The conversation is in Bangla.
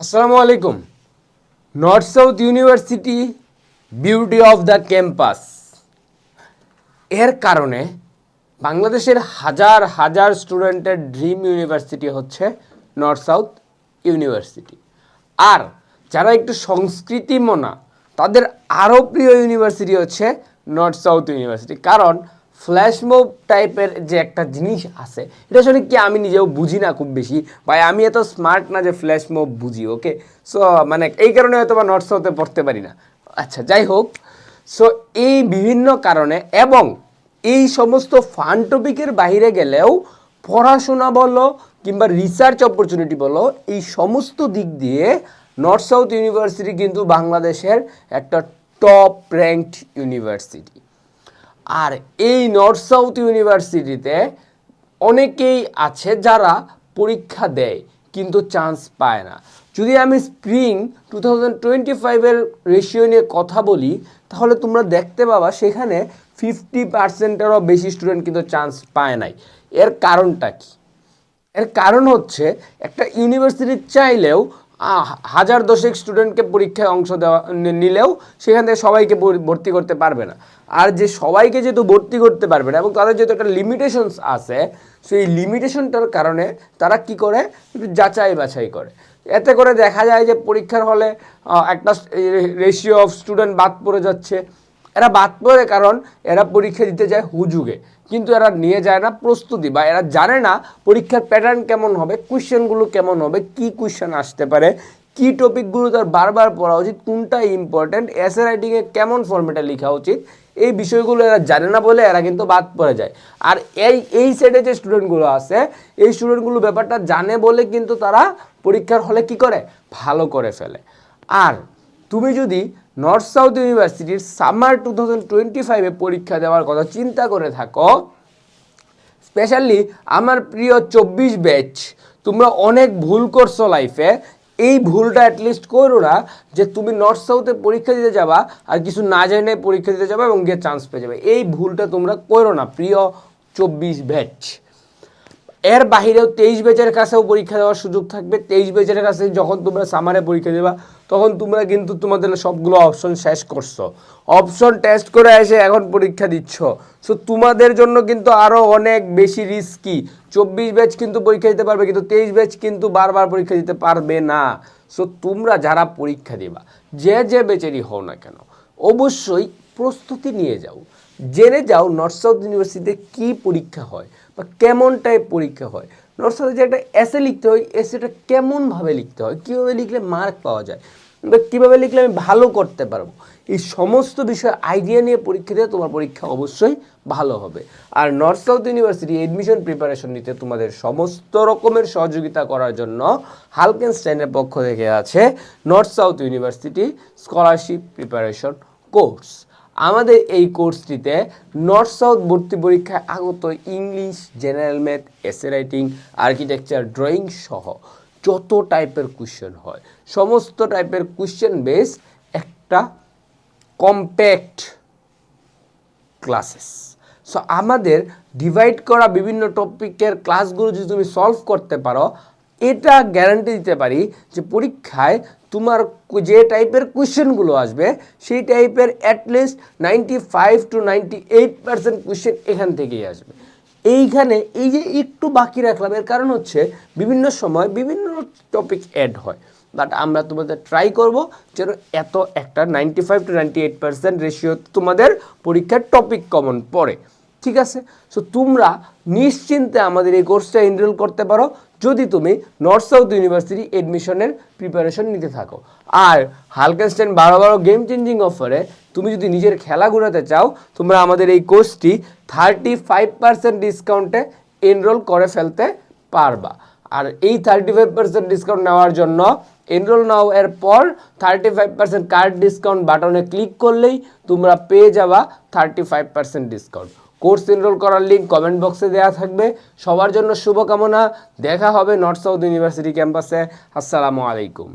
আসসালামু আলাইকুম। North South University beauty of the campus এর কারণে বাংলাদেশের হাজার হাজার স্টুডেন্টের ড্রিম ইউনিভার্সিটি হচ্ছে নর্থ সাউথ ইউনিভার্সিটি আর যারা একটু সংস্কৃতি মনা তাদের আরও প্রিয় ইউনিভার্সিটি হচ্ছে নর্থ সাউথ ইউনিভার্সিটি কারণ ফ্ল্যাশ মুভ টাইপের যে একটা জিনিস আছে, এটা আসলে কি আমি নিজেও বুঝি না খুব বেশি? বা আমি এত স্মার্ট না যে ফ্ল্যাশ মুভ বুঝি ওকে সো মানে এই কারণে হয়তো বা নর্থ সাউথে পড়তে পারি না। আচ্ছা যাই হোক। সো এই বিভিন্ন কারণে এবং এই সমস্ত ফান টপিকের বাইরে গেলেও পড়াশোনা বলো কিংবা রিসার্চ অপরচুনিটি বলো, এই সমস্ত দিক দিয়ে নর্থ সাউথ ইউনিভার্সিটি কিন্তু বাংলাদেশের একটা টপ র্যাঙ্কড ইউনিভার্সিটি আর এই নর্থ সাউথ ইউনিভার্সিটিতে অনেকেই আছে যারা পরীক্ষা দেয়, কিন্তু চান্স পায় না। যদি আমি স্প্রিং টু থাউজেন্ড টোয়েন্টি ফাইভের রেশিও নিয়ে কথা বলি, তাহলে তোমরা দেখতে পাবা সেখানে ফিফটি পার্সেন্টেরও বেশি স্টুডেন্ট কিন্তু চান্স পায় নাই। এর কারণটা কি? এর কারণ হচ্ছে একটা ইউনিভার্সিটি চাইলেও হাজার দশেক স্টুডেন্টকে পরীক্ষায় অংশ দেওয়া নিলেও সেখান থেকে সবাইকে ভর্তি করতে পারবে না। আর যে সবাইকে যেহেতু ভর্তি করতে পারবে না এবং তাদের যেহেতু একটা লিমিটেশনস আছে, সেই লিমিটেশনটার কারণে তারা কি করে? যাচাই বাছাই করে। এতে করে দেখা যায় যে পরীক্ষার হলে একটা রেশিও অফ স্টুডেন্ট বাদ পড়ে যাচ্ছে। এরা বাদ পড়ে কারণ এরা পরীক্ষা দিতে যায় হুজুগে। কিন্তু এরা নিয়ে যায় না প্রস্তুতি বা এরা জানে না পরীক্ষার প্যাটার্ন কেমন হবে কোয়েশ্চেনগুলো কেমন হবে, কি কোয়েশ্চেন আসতে পারে, কি টপিকগুলো তার বারবার পড়া উচিত, কোনটা ইম্পর্ট্যান্ট এসে রাইটিংয়ে কেমন ফর্মেটে লেখা উচিত, এই বিষয়গুলো এরা জানে না বলে এরা কিন্তু বাদ পড়ে যায়। আর এই এই সাইডে যে স্টুডেন্টগুলো আছে, এই স্টুডেন্টগুলো ব্যাপারটা জানে বলে কিন্তু তারা পরীক্ষার হলে কি করে? ভালো করে ফেলে। আর তুমি যদি নর্থ সাউথ ইউনিভার্সিটির সামার টু থাউজেন্ড টোয়েন্টি ফাইভে পরীক্ষা দেওয়ার কথা চিন্তা করে থাকো। স্পেশালি আমার প্রিয় চব্বিশ ব্যাচ তোমরা অনেক ভুল করছ লাইফে এই ভুলটা অ্যাটলিস্ট করো না যে তুমি নর্থ সাউথে পরীক্ষা দিতে যাবা আর কিছু না জেনে পরীক্ষা দিতে যাবা এবং গিয়ে চান্স পেয়ে যাবে। এই ভুলটা তোমরা করো না, প্রিয় চব্বিশ ব্যাচ এর বাহিরেও তেইশ ব্যাচের কাছেও পরীক্ষা দেওয়ার সুযোগ থাকবে। তেইশ ব্যাচের কাছে যখন তোমরা সামারে পরীক্ষা দেবা তখন তোমরা কিন্তু তোমাদের সবগুলো অপশন শেষ করছ। অপশন টেস্ট করে এসে এখন পরীক্ষা দিচ্ছ। সো তোমাদের জন্য কিন্তু আরও অনেক বেশি রিস্কি চব্বিশ ব্যাচ কিন্তু পরীক্ষা দিতে পারবে, কিন্তু তেইশ ব্যাচ কিন্তু বারবার পরীক্ষা দিতে পারবে না। সো তোমরা যারা পরীক্ষা দিবা, যে যে বেচেরই হও না কেন, অবশ্যই প্রস্তুতি নিয়ে যাও। জেনে যাও নর্থ সাউথ ইউনিভার্সিটিতে কী পরীক্ষা হয় বা কেমন টাইপ পরীক্ষা হয়। নর্থ সাউথে যে একটা এসে লিখতে হয় এসেটা কেমনভাবে লিখতে হয়, কীভাবে লিখলে মার্ক পাওয়া যায়, বা কীভাবে লিখলে আমি ভালো করতে পারব, এই সমস্ত বিষয় আইডিয়া নিয়ে পরীক্ষা দিয়ে তোমার পরীক্ষা অবশ্যই ভালো হবে। আর North South University admission preparation নিতে তোমাদের সমস্ত রকমের সহযোগিতা করার জন্য হালকেনস্টাইনের পক্ষ থেকে আছে North South University scholarship preparation course আমাদের এই কোর্সটিতে নর্থ সাউথ ভর্তি পরীক্ষায় আগত English general math essay writing architecture drawing সহ যত টাইপের কোশ্চেন হয়, সমস্ত টাইপের কোশ্চেন বেস একটা কম্প্যাক্ট ক্লাসেস সো আমাদের ডিভাইড করা বিভিন্ন টপিকের ক্লাসগুলো যদি তুমি সলভ করতে পারো, এটা গ্যারান্টি দিতে পারি যে পরীক্ষায় তোমার যে টাইপের কোয়েশ্চেনগুলো আসবে, সেই টাইপের at least ninety five to ninety eight percent question এখান থেকেই আসবে। এইখানে এই যে একটু বাকি রাখলাম, এর কারণ হচ্ছে বিভিন্ন সময় বিভিন্ন টপিক অ্যাড হয়। বাট আমরা তোমাদের ট্রাই করব যেন এত একটা ninety five to ninety eight percent ratio তোমাদের পরীক্ষার টপিক কমন পড়ে। ঠিক আছে? সো তোমরা নিশ্চিন্তে আমাদের এই কোর্সটা এনরোল করতে পারো যদি তুমি নর্থ সাউথ ইউনিভার্সিটি এডমিশনের প্রিপারেশন নিতে থাকো। আর হালকেনস্টাইন বারো বারো গেম চেঞ্জিং অফারে তুমি যদি নিজের খেলা ঘোরাতে চাও, তোমরা আমাদের এই কোর্সটি থার্টি ফাইভ পার্সেন্ট ডিসকাউন্টে এনরোল করে ফেলতে পারবা। আর এই থার্টি ফাইভ পার্সেন্ট ডিসকাউন্ট নেওয়ার জন্য এনরোল নাও এর পর thirty five percent card discount বাটনে ক্লিক করলেই তোমরা পেয়ে যাবা thirty five percent discount course enroll করার লিঙ্ক কমেন্ট বক্সে দেওয়া থাকবে। সবার জন্য শুভকামনা। দেখা হবে নর্থ সাউথ ইউনিভার্সিটি ক্যাম্পাসে আসসালামু আলাইকুম।